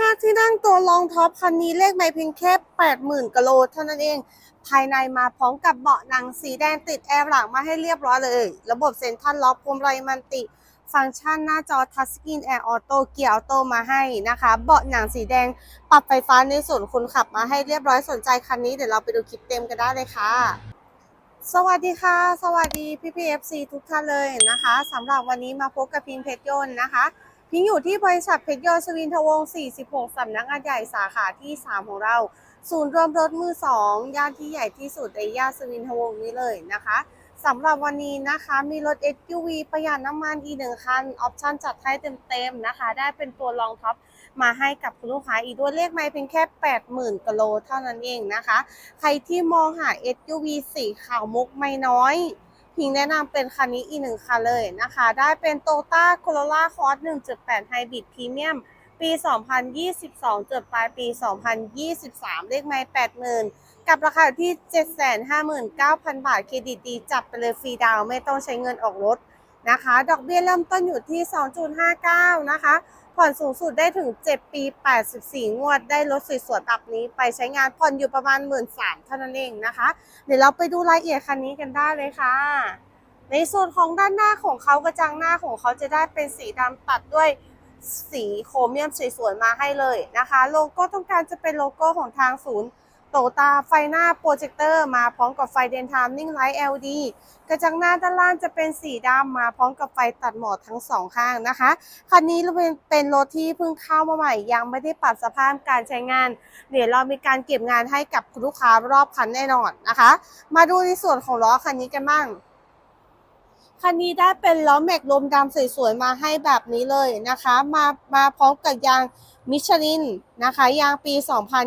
5ที่นั่งตัวรองท็อปคันนี้เลขไม่เพียงแค่80,000กิโลเท่านั้นเอง ภายในมาพร้อมกับเบาะหนังสีแดงติดแอร์หลังมาให้เรียบร้อยเลย ระบบเซ็นทรัลล็อกพวงมาลัยมันติ ฟังก์ชันหน้าจอทัชสกรีนแอร์ออโต้เกียร์ออโต้มาให้นะคะ เบาะหนังสีแดงปรับไฟฟ้าในส่วนคนขับมาให้เรียบร้อยสนใจคันนี้เดี๋ยวเราไปดูคลิปเต็มกันได้เลยค่ะสวัสดีค่ะ สวัสดีพี่พีเอฟซีทุกท่านเลยนะคะสำหรับวันนี้มาพบกับพิงเพชรยนต์นะคะ พิงอยู่ที่บริษัทเพชรยนต์สวินทวงศ์46 สำนักงานใหญ่สาขาที่ 3 ของเรา ศูนย์รวมรถมือ 2 ย่านที่ใหญ่ที่สุดในย่านสวินทวงศ์นี้เลยนะคะสำหรับวันนี้นะคะมีรถ SUV ประหยัดน้ำมันอีกหนึ่งคัน ออปชั่นจัดให้เต็มๆนะคะ ได้เป็นตัวรองท็อปมาให้กับคุณลูกค้าอีกด้วยเลขไม่เพียงแค่ 80,000กิโลเท่านั้นเองนะคะ ใครที่มองหา SUV สีขาวมุกไม่น้อย พิงแนะนำเป็นคันนี้อีกหนึ่งคันเลยนะคะ ได้เป็น t o y ต้าโคโรล่าคอร์1.8ไฮบริดพรีเมียมปี 2022จดปลายปี 2023 เลขไม่80,000 กับราคาที่ 759,000 บาท เครดิตดีจับไปเลยฟรีดาวไม่ต้องใช้เงินออกรถ นะคะ ดอกเบี้ยเริ่มต้นอยู่ที่ 2.59 นะคะ ผ่อนสูงสุดได้ถึง 7 ปี 84 งวด ได้รถสวยๆแบบนี้ ไปใช้งานผ่อนอยู่ประมาณ 1 3ื่นเท่านั้นเองนะคะ เดี๋ยวเราไปดูรายละเอียดคันนี้กันได้เลยค่ะ ในส่วนของด้านหน้าของเขากระจังหน้าของเขาจะได้เป็นสีดำตัดด้วยสีโครเมียมสวยๆมาให้เลยนะคะ โลโก้ต้องการจะเป็นโลโก้ของทางศูนย์ โตตาไฟหน้าโปรเจคเตอร์มาพร้อมกับไฟเดนทามนิ่งไลท์ LED กระจังหน้าด้านล่างจะเป็นสีดำมาพร้อมกับไฟตัดหมอกทั้งสองข้างนะคะ คันนี้เป็นเป็นรถที่เพิ่งเข้ามาใหม่ ยังไม่ได้ปรับสภาพการใช้งาน เดี๋ยวเรามีการเก็บงานให้กับคุณลูกค้ารอบคันแน่นอนนะคะ มาดูในส่วนของล้อคันนี้กันบ้าง คันนี้ได้เป็นล้อแม็กลมดำสวยๆมาให้แบบนี้เลยนะคะ มามาพร้อมกับยางมิชลินนะคะยางปี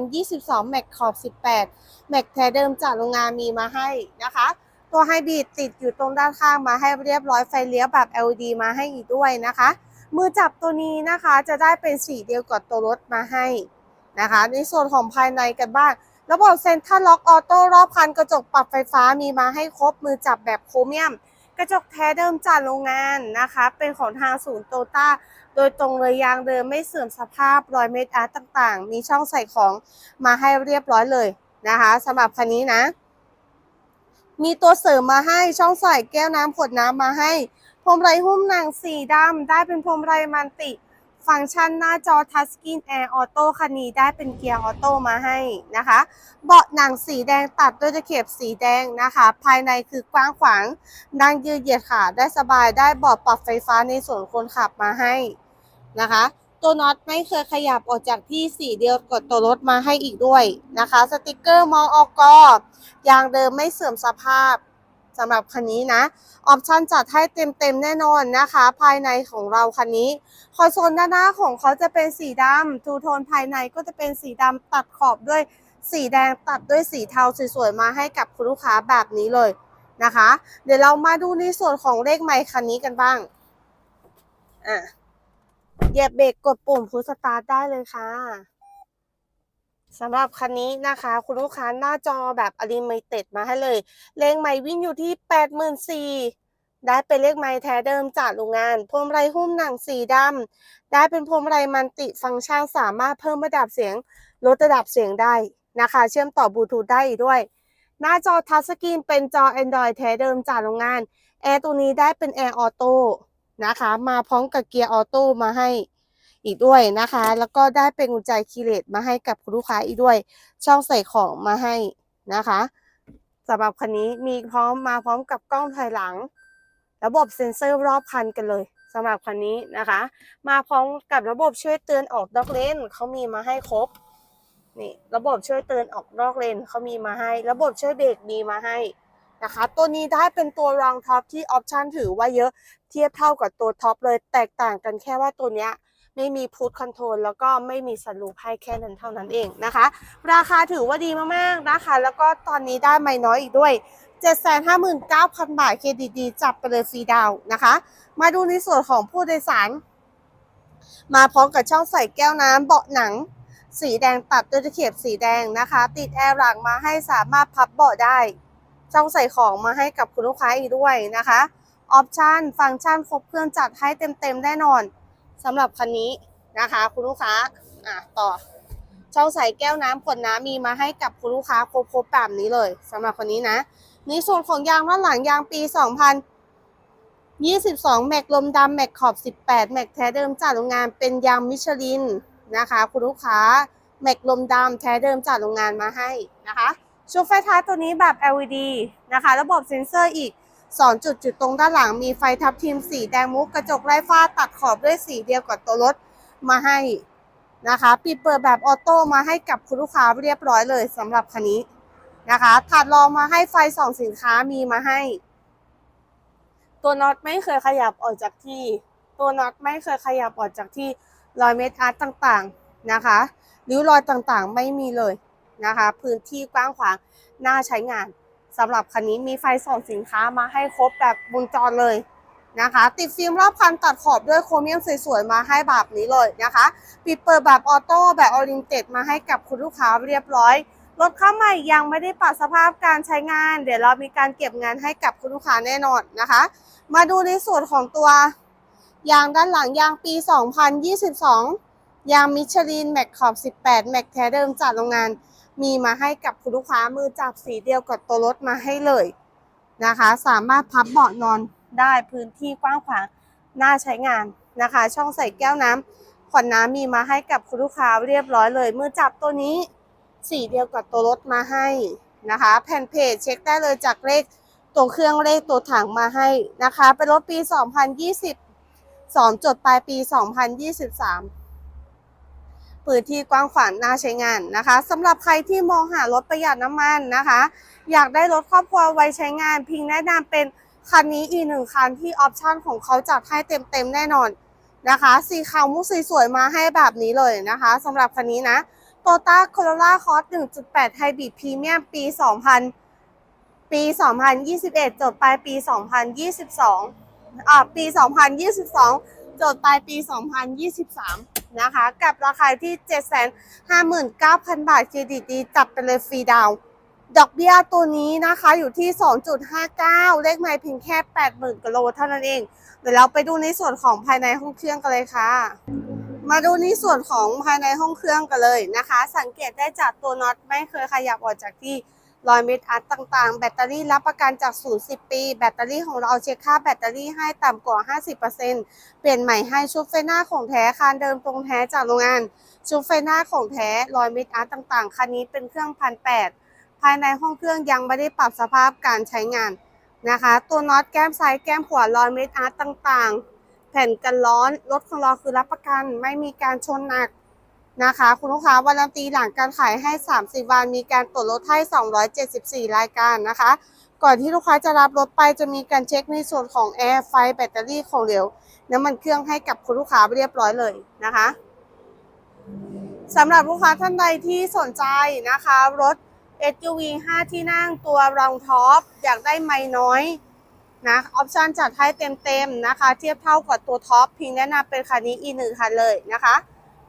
2022 แม็กขอบ 18 แม็กแท้เดิมจากโรงงานมีมาให้นะคะ ตัวไฮบริดติดอยู่ตรงด้านข้างมาให้เรียบร้อยไฟเลี้ยวแบบ LED มาให้อีกด้วยนะคะ มือจับตัวนี้นะคะจะได้เป็นสีเดียวกับตัวรถมาให้นะคะ ในส่วนของภายในกันบ้างระบบเซ็นทรัลล็อกออโต้รอบคันกระจกปรับไฟฟ้ามีมาให้ครบมือจับแบบโครเมียม กระจกแท้เดิมจากโรงงานนะคะ เป็นของทางศูนย์โตต้าโดยตรงเลยยางเดิมไม่เสื่อมสภาพรอยเม็ดอาร์ตต่างๆ มีช่องใส่ของมาให้เรียบร้อยเลยนะคะสำหรับคันนี้นะ มีตัวเสริมมาให้ช่องใส่แก้วน้ำขวดน้ำมาให้พรมไรหุ้มหนังสีดำได้เป็นพรมไรมันติ ฟังก์ชันหน้าจอทัชสกรีนแอร์ออโต้คันนี้ได้เป็นเกียร์ออโต้มาให้นะคะ เบาะหนังสีแดงตัดด้วยตะเข็บสีแดงนะคะ ภายในคือกว้างขวางนั่งยืดเหยียดขาได้สบายได้เบาะปรับไฟฟ้าในส่วนคนขับมาให้นะคะตัวน็อตไม่เคยขยับออกจากที่สีเดียวกับตัวรถมาให้อีกด้วยนะคะ สติกเกอร์มองออกกยางเดิมไม่เสื่อมสภาพ สำหรับคันนี้นะ ออปชั่นจัดให้เต็มๆแน่นอนนะคะ ภายในของเราคันนี้ คอนโซลด้านหน้าของเขาจะเป็นสีดำทูโทนภายในก็จะเป็นสีดำตัดขอบด้วยสีแดงตัดด้วยสีเทาสวยๆมาให้กับคุณลูกค้าแบบนี้เลยนะคะ เดี๋ยวเรามาดูในส่วนของเลขไมค์คันนี้กันบ้างอะเหยียบเบรกกดปุ่มพุชสตาร์ทได้เลยค่ะ สำหรับคันนี้นะคะ คุณลูกค้าหน้าจอแบบอลิมิเต็ดมาให้เลย เลขไมค์วิ่งอยู่ที่ 84,000ได้เป็นเลขไม้แท้เดิมจากโรงงานพวงมาลัยหุ้มหนังสีดำได้เป็นพวงมาลัยมันติฟังก์ชันสามารถเพิ่มระดับเสียง ลดระดับเสียงได้นะคะ เชื่อมต่อบลูทูธได้อีกด้วย หน้าจอทัชสกรีนเป็นจอ Android แท้เดิมจากโรงงานแอร์ตัวนี้ได้เป็นแอร์ออโต้นะคะ มาพร้อมกับเกียร์ออโต้มาให้ อีกด้วยนะคะ แล้วก็ได้เป็นกุญแจคีย์เลสมาให้กับคุณลูกค้าอีกด้วย ช่องใส่ของมาให้นะคะสำหรับคันนี้มีพร้อมมาพร้อมกับกล้องถอยหลัง ระบบเซ็นเซอร์รอบคันกันเลยสำหรับคันนี้นะคะ มาพร้อมกับระบบช่วยเตือนออกนอกเลนเขามีมาให้ครบนี่ระบบช่วยเตือนออกนอกเลนเขามีมาให้ ระบบช่วยเบรกมีมาให้นะคะ ตัวนี้ได้เป็นตัวรองท็อปที่ออปชันถือว่าเยอะเทียบเท่ากับตัวท็อปเลยแตกต่างกันแค่ว่าตัวเนี้ย ไม่มีพุทคอนโทรลแล้วก็ไม่มีสลูปให้แค่นั้นเท่านั้นเองนะคะ ราคาถือว่าดีมากๆนะคะ แล้วก็ตอนนี้ได้ไม่น้อยอีกด้วย 759,000 บาทเครดิตดีจับไปเลยฟรีดาวน์นะคะ มาดูในส่วนของผู้โดยสาร มาพร้อมกับช่องใส่แก้วน้ำเบาะหนัง สีแดงตัดด้วยตะเข็บสีแดงนะคะ ติดแอร์หลังมาให้สามารถพับเบาะได้ช่องใส่ของมาให้กับคุณลูกค้าอีกด้วยนะคะออปชันฟังก์ชันครบเครื่องจัดให้เต็มๆแน่นอน สำหรับคันนี้นะคะ คุณลูกค้าอะต่อ ช่องใส่แก้วน้ำขวดน้ำมีมาให้กับคุณลูกค้าครบๆแบบนี้เลยสำหรับคนนี้นะในส่วนของยางด้านหลังยางปี 2022 แม็กลมดำแม็กขอบ 18 แม็กแท้เดิมจากโรงงานเป็นยางมิชลินนะคะ คุณลูกค้าแม็กลมดำแท้เดิมจากโรงงานมาให้นะคะ ชุดไฟท้ายตัวนี้แบบ LED นะคะ ระบบเซ็นเซอร์อีก 2จุดจุดตรงด้านหลังมีไฟทับทิมสีแดงมุกกระจกไร้ฝ้าตัดขอบด้วยสีเดียวกับตัวรถมาให้นะคะปิดเปิดแบบออโต้มาให้กับคุณลูกค้าเรียบร้อยเลยสำหรับคันนี้นะคะถัดรองมาให้ไฟส่องสินค้ามีมาให้ ตัวน็อตไม่เคยขยับออกจากที่ ตัวน็อตไม่เคยขยับออกจากที่รอยเมทอาร์ตต่างๆนะคะริ้วรอยต่างๆไม่มีเลยนะคะ พื้นที่กว้างขวางน่าใช้งาน สำหรับคันนี้มีไฟส่องสินค้ามาให้ครบแบบวงจรเลยนะคะ ติดฟิล์มรอบคันตัดขอบด้วยโครเมียมสวยๆ มาให้แบบนี้เลยนะคะ ปิดเปิดแบบออโต้แบบออรินเต็ดมาให้กับคุณลูกค้าเรียบร้อยรถเข้าใหม่ยังไม่ได้ปรับสภาพการใช้งาน เดี๋ยวเรามีการเก็บงานให้กับคุณลูกค้าแน่นอนนะคะ มาดูในส่วนของตัวยางด้านหลังยางปี 2022 ยางมิชลินแม็กขอบ 18 แม็กแท้เดิมจากโรงงาน มีมาให้กับคุณลูกค้ามือจับสีเดียวกับตัวรถมาให้เลยนะคะ สามารถพับเบาะนอนได้พื้นที่กว้างขวางน่าใช้งานนะคะ ช่องใส่แก้วน้ำขวดน้ำมีมาให้กับคุณลูกค้าเรียบร้อยเลย มือจับตัวนี้สีเดียวกับตัวรถมาให้นะคะ แผ่นเพจเช็คได้เลยจากเลขตัวเครื่องเลขตัวถังมาให้นะคะ เป็นรถปี 2020 2จดปลายปี 2023 ปืนที่กว้างขวางน่าใช้งานนะคะสำหรับใครที่มองหารถประหยัดน้ำมันนะคะ อยากได้รถครอบครัวไว้ใช้งาน พิงแนะนำเป็นคันนี้อีกหนึ่งคันที่ออปชั่นของเขาจัดให้เต็มๆแน่นอนนะคะ สีขาวมุกสวยมาให้แบบนี้เลยนะคะสำหรับคันนี้นะโตต้าโคโรล่าคอร์ส1.8 ไฮบริดพรีเมียมปี 2000 ปี 2021 จดปลายปี 2022อ่าปี 2022 จดปลายปี 2023 นะคะ กับราคาที่ 759,000 บาทเครดิตดีจับไปเลยฟรีดาวดอกเบี้ยตัวนี้นะคะอยู่ที่ 2.59 เลขไมล์เพียงแค่ 80,000กิโลเท่านั้นเอง เดี๋ยวเราไปดูในส่วนของภายในห้องเครื่องกันเลยค่ะ มาดูในส่วนของภายในห้องเครื่องกันเลยนะคะ สังเกตได้จากตัวน็อตไม่เคยขยับออกจากที่ รอยเม็ดอัดต่างๆ แบตเตอรี่รับประกันจากศูนย์10ปี แบตเตอรี่ของเราเช็คค่าแบตเตอรี่ให้ต่ำกว่า 50%เปลี่ยนใหม่ให้ชุดไฟหน้าของแท้คานเดิมตรงแท้จากโรงงาน ชุดไฟหน้าของแท้รอยเม็ดอัดต่างๆ คันนี้เป็นเครื่องพันแปดภายในห้องเครื่องยังไม่ได้ปรับสภาพการใช้งานนะคะ ตัวน็อตแก้มซ้ายแก้มขวารอยเม็ดอาร์ตต่างๆ แผ่นกันร้อนรถของเราคือรับประกันไม่มีการชนหนัก นะคะ คุณลูกค้าวันตีหลังการขายให้ 30 วัน มีการตรวจรถให้ 274 รายการนะคะ ก่อนที่ลูกค้าจะรับรถไปจะมีการเช็คในส่วนของแอร์ไฟแบตเตอรี่ของเหลวน้ำมันเครื่องให้กับคุณลูกค้าเรียบร้อยเลยนะคะสำหรับลูกค้าท่านใดที่สนใจนะคะ รถ SUV 5 ที่นั่งตัวรองท็อป อยากได้ไม่น้อยนะออปชันจัดให้เต็มๆนะคะ เทียบเท่ากับตัวท็อปพิงแนะนำเป็นคันนี้อีกหนึ่งคันเลยนะคะ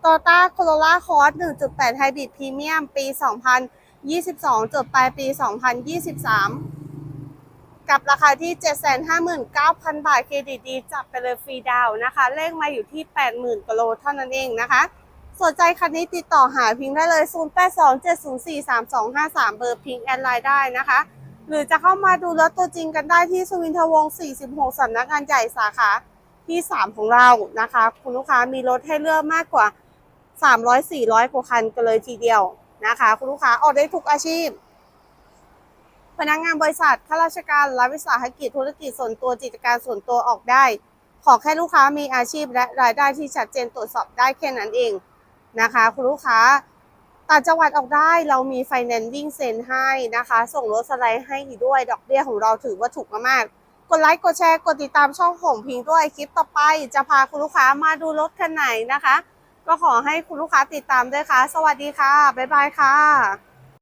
Toyota Corolla Cross 1.8 Hybrid Premium ปี 2022จดปลายปี 2023 กับราคาที่ 759,000 บาท เครดิตดีจับไปเลยฟรีดาวนะคะ เลขมาอยู่ที่ 80,000กิโลเท่านั้นเองนะคะ สนใจคันนี้ติดต่อหาพิงได้เลย 0827043253 เบอร์พิงแอดไลน์ได้นะคะ หรือจะเข้ามาดูรถตัวจริงกันได้ที่สวินทวงศ์ 46สำนักงานใหญ่สาขาที่ 3 ของเรานะคะ คุณลูกค้ามีรถให้เลือกมากกว่า 300-400กว่าคันกันเลยทีเดียวนะคะ คุณลูกค้าออกได้ทุกอาชีพ พนักงานบริษัทข้าราชการรัฐวิสาหกิจธุรกิจส่วนตัวกิจการส่วนตัวออกได้ ขอแค่ลูกค้ามีอาชีพและรายได้ที่ชัดเจนตรวจสอบได้แค่นั้นเองนะคะ คุณลูกค้าต่างจังหวัดออกได้เรามีไฟแนนซ์วิ่งเซ็นให้นะคะ ส่งรถสไลด์ให้อีกด้วย ดอกเบี้ยของเราถือว่าถูกมากๆกดไลค์กดแชร์กดติดตามช่องของพิงด้วยคลิปต่อไป จะพาคุณลูกค้ามาดูรถคันไหนนะคะ ก็ขอให้คุณลูกค้าติดตามด้วยค่ะ สวัสดีค่ะ บ๊ายบายค่ะ